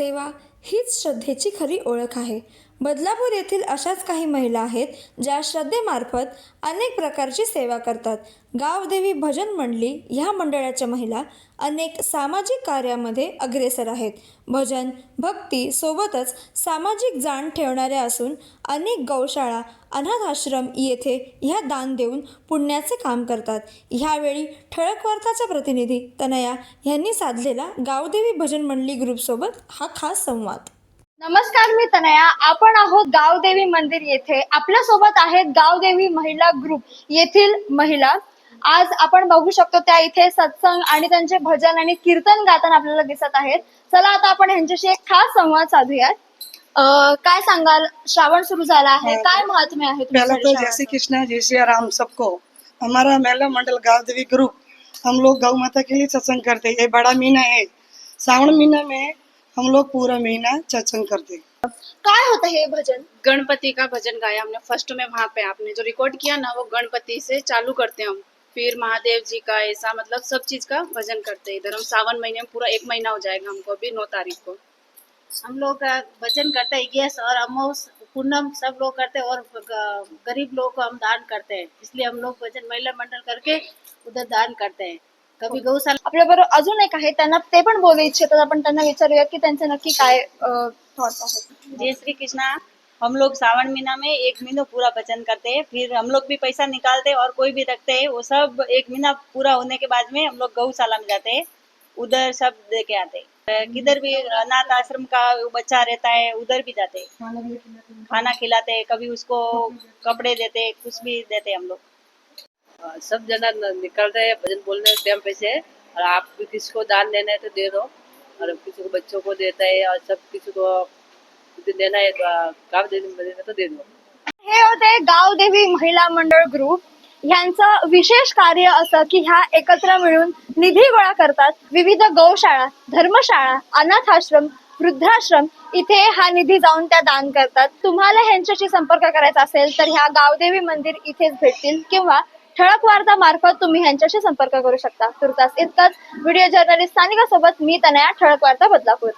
सेवा हीच श्रद्धेची खरी ओळख आहे. बदलापूर येथील अशाच काही महिला आहेत ज्या श्रद्धेमार्फत अनेक प्रकारची सेवा करतात. गावदेवी भजन मंडळी ह्या मंडळाच्या महिला अनेक सामाजिक कार्यामध्ये अग्रेसर आहेत. भजन भक्ती सोबतच सामाजिक जाण ठेवणाऱ्या असून अनेक गौशाळा अनाथ आश्रम येथे ह्या दान देऊन पुण्याचे काम करतात. ह्यावेळी ठळक वार्ताचा प्रतिनिधी तनया यांनी साधलेला गावदेवी भजन मंडळी ग्रुपसोबत हा खास संवाद. नमस्कार मी तनया. आपण आहोत गावदेवी मंदिर येथे. आपल्यासोबत आहेत गावदेवी महिला ग्रुप येथील महिला. आज आपण बघू शकतो त्या इथे सत्संग आणि त्यांचे भजन आणि कीर्तन गाताना आपल्याला दिसत आहेत. चला आता आपण यांच्याशी एक खास संवाद साधूयात. अं, काय सांगाल? श्रावण सुरू झाला आहे. काय महात्म्य आहे पहला तो तुमच्या जय श्री कृष्णा जय श्री राम सबको. हमारा महिला मंडल गाँव देवी ग्रुप हम लोग गौ माता के लिए सत्संग करते हैं। ये बड़ा महीना है। श्रावण महीना में हम लोग पूरा महीना सत्संग करते हैं। काय होतं हे भजन? गणपति का भजन गाया हमने। फ़र्स्ट में वहाँ पे आपने जो रिकॉर्ड किया ना वो गणपति से चालू करते हैं हम। फिर महादेव जी का ऐसा मतलब सब चीज़ का भजन करते हैं इधर। हम सावन महीने में पूरा एक महीना हो जाएगा हमको अभी नौ तारीख को। हम लोग भजन करते हैं गैस और अमोस पूनम सब लोग करते हैं और गरीब लोग को हम दान करते हैं। इसलिए हम लोग भजन महिला मंडल करके उधर दान करते हैं। अजून एक आहे त्यांना ते पण बोलू इच्छितात. आपण त्यांना विचारूया की त्यांचे नक्की काय थॉट्स आहेत. जय श्री कृष्णा हम लोग सावन महीना में एक महीना पूरा भजन करते हैं. फिर हम लोग भी पैसा निकालते हैं और कोई भी रखते हैं. वो सब एक महीना पूरा होने के बाद में हम लोग गौशाला में जाते हैं. उधर सब दे के आते किधर भी अनाथ आश्रम का बच्चा रहता है उधर भी जाते खाना खिलाते कभी उसको कपड़े देते कुछ भी देते हम लोग. सब जना निकल निकलते हैं भजन बोलने टाइम पे से और आप भी किसी को दान देना है तो दे दो। और किसी को बच्चों को देता है और सब किसी को देना है गाँव देना तो दे दो। हे होते गावदेवी महिला मंडळ ग्रुप ह्यांचं विशेष कार्य असं की ह्या एकत्र मिळून निधी गोळा करतात. विविध गौशाळा धर्मशाळा अनाथाश्रम वृद्धाश्रम इथे हा निधी जाऊन त्या दान करतात. तुम्हाला ह्यांच्याशी संपर्क करायचा असेल तर ह्या गावदेवी मंदिर इथेच भेटतील किंवा ठळक वार्ता मार्फत तुम्ही ह्यांच्याशी संपर्क करू शकता. तुर्तास इतकंच. व्हिडिओ जर्नलिस्ट स्थानिकासोबत मी तनया. ठळक वार्ता बदलापूर.